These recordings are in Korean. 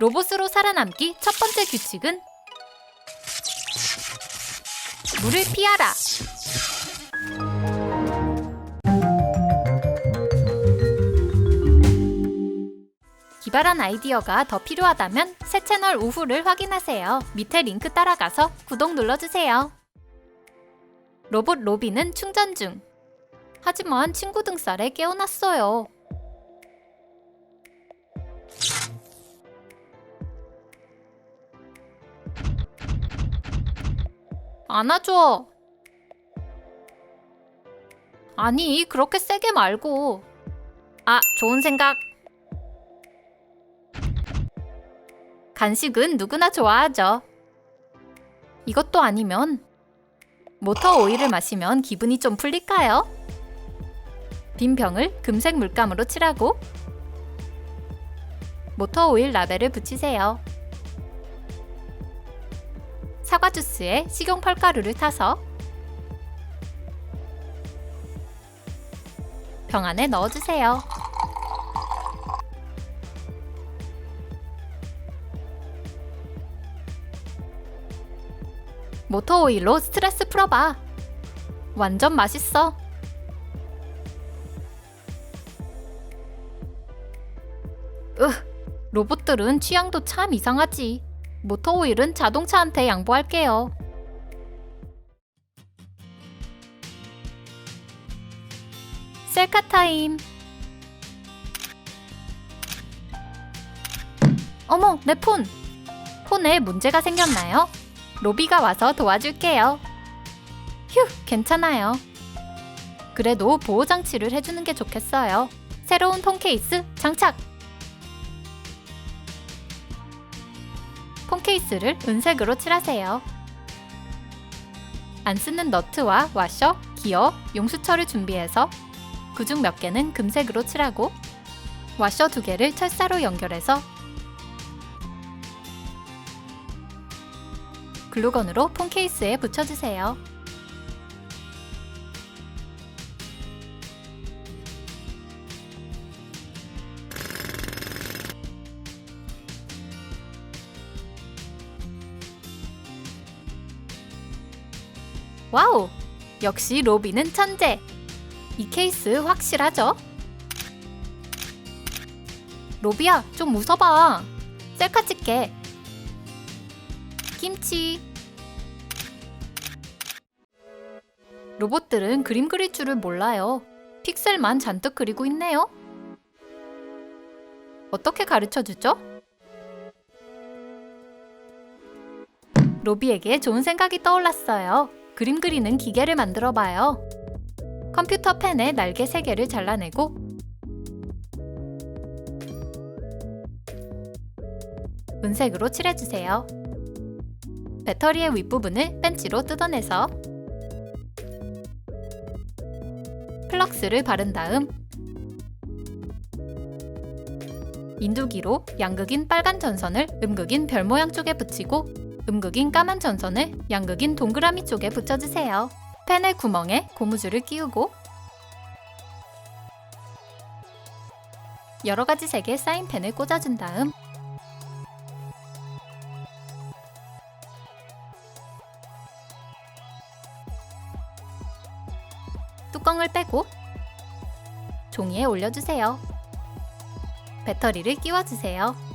로봇으로 살아남기 첫 번째 규칙은 물을 피하라. 기발한 아이디어가 더 필요하다면 새 채널 우후를 확인하세요. 밑에 링크 따라가서 구독 눌러주세요. 로봇 로비는 충전 중. 하지만 친구 등살에 깨어났어요. 안아줘. 아니, 그렇게 세게 말고. 아, 좋은 생각. 간식은 누구나 좋아하죠. 이것도 아니면 모터 오일을 마시면 기분이 좀 풀릴까요? 빈 병을 금색 물감으로 칠하고 모터 오일 라벨을 붙이세요. 사과 주스에 식용 펄가루를 타서 병 안에 넣어주세요. 모터 오일로 스트레스 풀어봐. 완전 맛있어. 으, 로봇들은 취향도 참 이상하지. 모터 오일은 자동차한테 양보할게요. 셀카 타임. 어머, 내 폰. 폰에 문제가 생겼나요? 로비가 와서 도와줄게요. 휴, 괜찮아요. 그래도 보호 장치를 해주는 게 좋겠어요. 새로운 폰 케이스 장착. 폰 케이스를 은색으로 칠하세요. 안 쓰는 너트와 와셔, 기어, 용수철을 준비해서 그중 몇 개는 금색으로 칠하고 와셔 두 개를 철사로 연결해서 글루건으로 폰 케이스에 붙여주세요. 와우! 역시 로비는 천재! 이 케이스 확실하죠? 로비야, 좀 웃어봐. 셀카 찍게. 김치. 로봇들은 그림 그릴 줄을 몰라요. 픽셀만 잔뜩 그리고 있네요. 어떻게 가르쳐 주죠? 로비에게 좋은 생각이 떠올랐어요. 그림 그리는 기계를 만들어 봐요. 컴퓨터 펜에 날개 3개를 잘라내고 은색으로 칠해주세요. 배터리의 윗부분을 펜치로 뜯어내서 플럭스를 바른 다음 인두기로 양극인 빨간 전선을 음극인 별 모양 쪽에 붙이고 음극인 까만 전선을 양극인 동그라미 쪽에 붙여주세요. 펜의 구멍에 고무줄을 끼우고 여러 가지 색의 사인펜을 꽂아준 다음 뚜껑을 빼고 종이에 올려주세요. 배터리를 끼워주세요.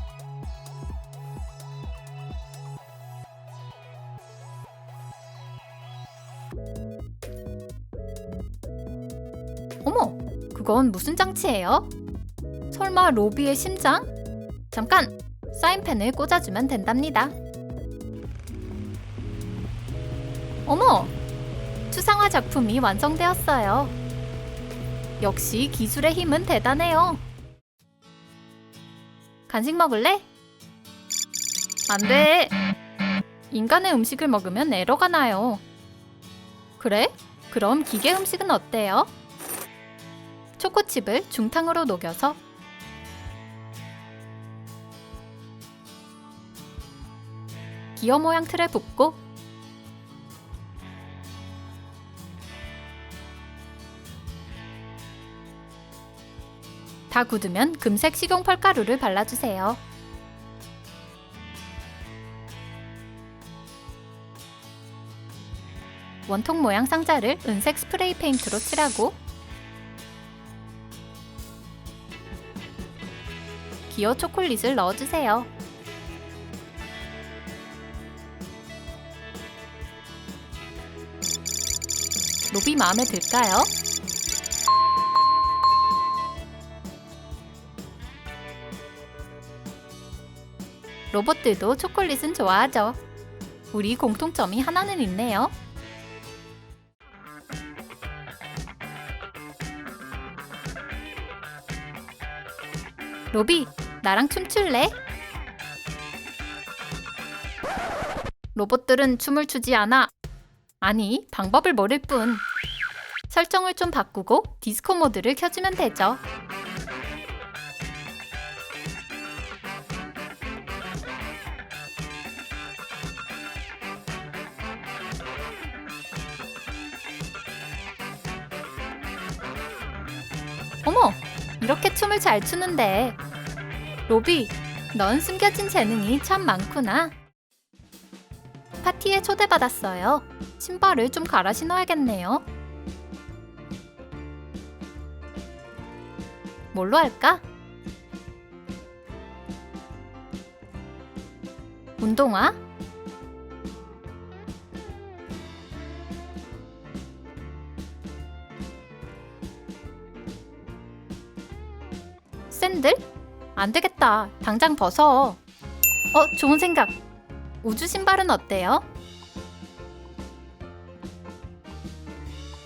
그건 무슨 장치예요? 설마 로비의 심장? 잠깐! 사인펜을 꽂아주면 된답니다. 어머! 추상화 작품이 완성되었어요. 역시 기술의 힘은 대단해요. 간식 먹을래? 안 돼! 인간의 음식을 먹으면 에러가 나요. 그래? 그럼 기계 음식은 어때요? 초코칩을 중탕으로 녹여서 기어 모양 틀에 붓고 다 굳으면 금색 식용 펄가루를 발라주세요. 원통 모양 상자를 은색 스프레이 페인트로 칠하고 기어 초콜릿을 넣어주세요. 로비 마음에 들까요? 로봇들도 초콜릿은 좋아하죠. 우리 공통점이 하나는 있네요. 로비, 나랑 춤출래? 로봇들은 춤을 추지 않아. 아니, 방법을 모를 뿐. 설정을 좀 바꾸고 디스코 모드를 켜주면 되죠. 어머, 이렇게 춤을 잘 추는데. 로비, 넌 숨겨진 재능이 참 많구나. 파티에 초대받았어요. 신발을 좀 갈아 신어야겠네요. 뭘로 할까? 운동화? 샌들? 안 되겠다. 당장 벗어. 어, 좋은 생각. 우주 신발은 어때요?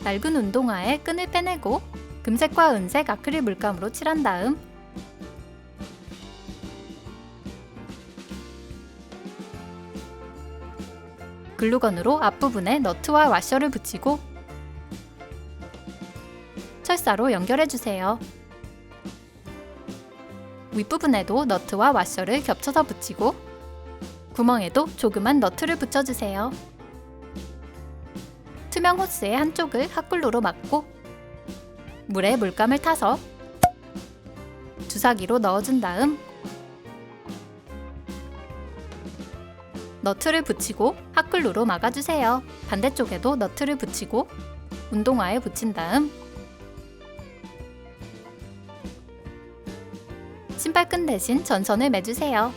낡은 운동화에 끈을 빼내고 금색과 은색 아크릴 물감으로 칠한 다음 글루건으로 앞부분에 너트와 와셔를 붙이고 철사로 연결해 주세요. 윗부분에도 너트와 와셔를 겹쳐서 붙이고 구멍에도 조그만 너트를 붙여주세요. 투명 호스의 한쪽을 핫글루로 막고 물에 물감을 타서 주사기로 넣어준 다음 너트를 붙이고 핫글루로 막아주세요. 반대쪽에도 너트를 붙이고 운동화에 붙인 다음 신발끈 대신 전선을 매주세요.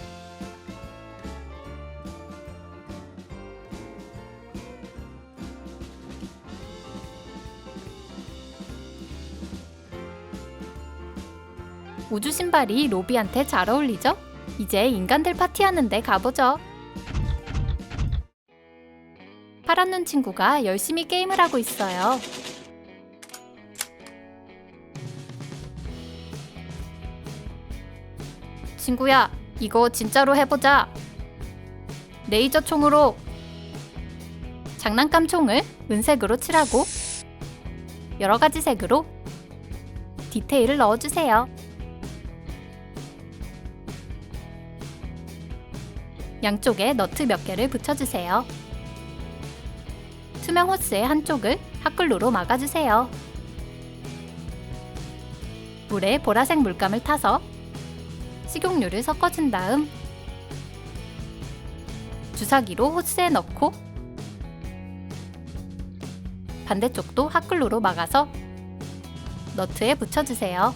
우주 신발이 로비한테 잘 어울리죠? 이제 인간들 파티하는데 가보죠. 파란 눈 친구가 열심히 게임을 하고 있어요. 친구야, 이거 진짜로 해보자. 레이저 총으로 장난감 총을 은색으로 칠하고 여러 가지 색으로 디테일을 넣어주세요. 양쪽에 너트 몇 개를 붙여주세요. 투명 호스의 한쪽을 핫글루로 막아주세요. 물에 보라색 물감을 타서 식용유를 섞어준 다음 주사기로 호스에 넣고 반대쪽도 핫글루로 막아서 너트에 붙여주세요.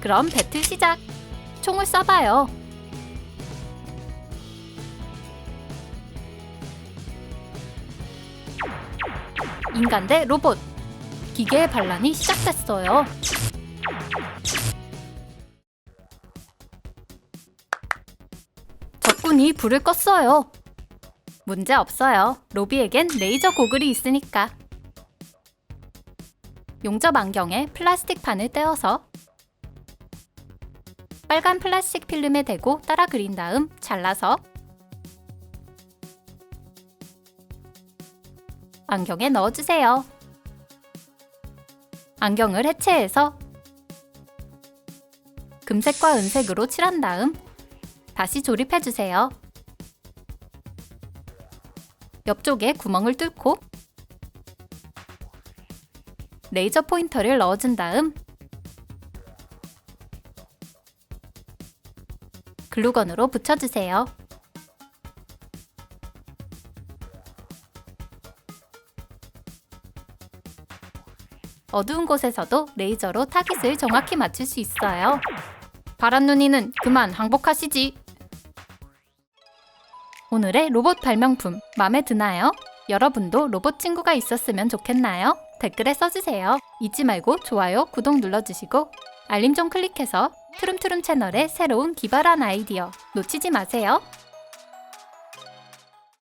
그럼 배틀 시작! 총을 쏴봐요. 인간 대 로봇. 기계의 반란이 시작됐어요. 적군이 불을 껐어요. 문제 없어요. 로비에겐 레이저 고글이 있으니까. 용접 안경에 플라스틱 판을 떼어서 빨간 플라스틱 필름에 대고 따라 그린 다음 잘라서 안경에 넣어주세요. 안경을 해체해서 금색과 은색으로 칠한 다음 다시 조립해주세요. 옆쪽에 구멍을 뚫고 레이저 포인터를 넣어준 다음 글루건으로 붙여주세요. 어두운 곳에서도 레이저로 타깃을 정확히 맞출 수 있어요. 파란 눈이는 그만 항복하시지. 오늘의 로봇 발명품 마음에 드나요? 여러분도 로봇 친구가 있었으면 좋겠나요? 댓글에 써주세요. 잊지 말고 좋아요, 구독 눌러주시고 알림 좀 클릭해서 트름트름 채널의 새로운 기발한 아이디어 놓치지 마세요.